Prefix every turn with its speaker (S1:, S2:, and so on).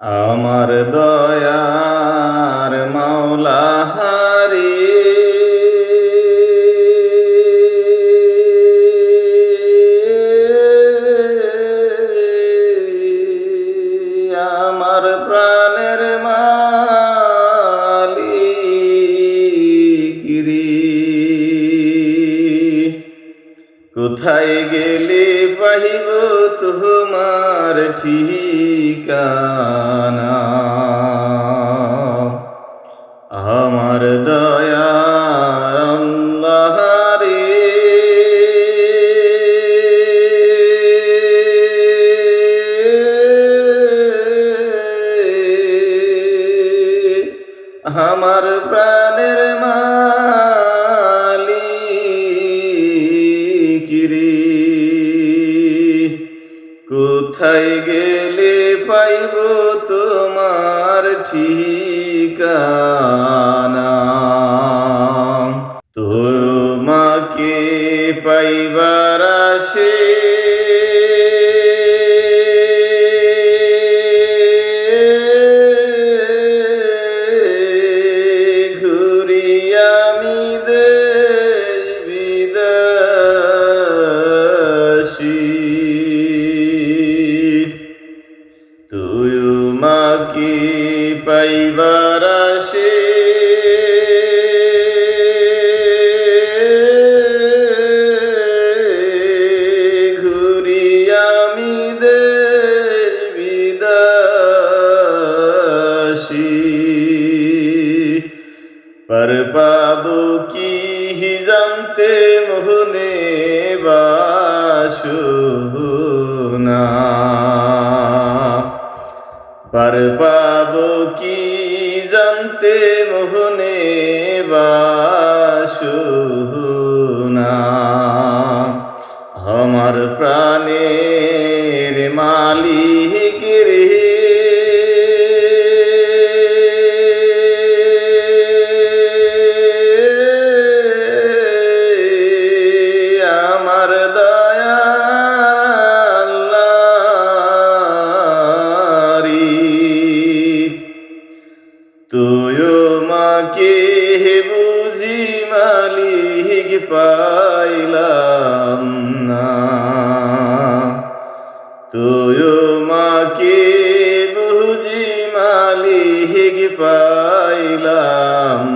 S1: আমার দয়ার মাওলা হারি। আমার প্রাণের মালিকিরি কোথায় গেলে পাহিব তোমার ঠিকানা? আমার দয়ার আমার প্রাণের মালিকিরি কোথায় গেলে পাইব তোমার ঠিকানা? তোমাকে পাইবার আসে মাকে পাইবার আসে পর পাবো কি জানতে মোহনে বাসুনা পর পাব কি জানতে মোহনে বাসুনা? আমার প্রাণের তোমাকে হে বুঝি মালিক পাইলাম না? তুই মাকে বুঝি মালিক পাইলাম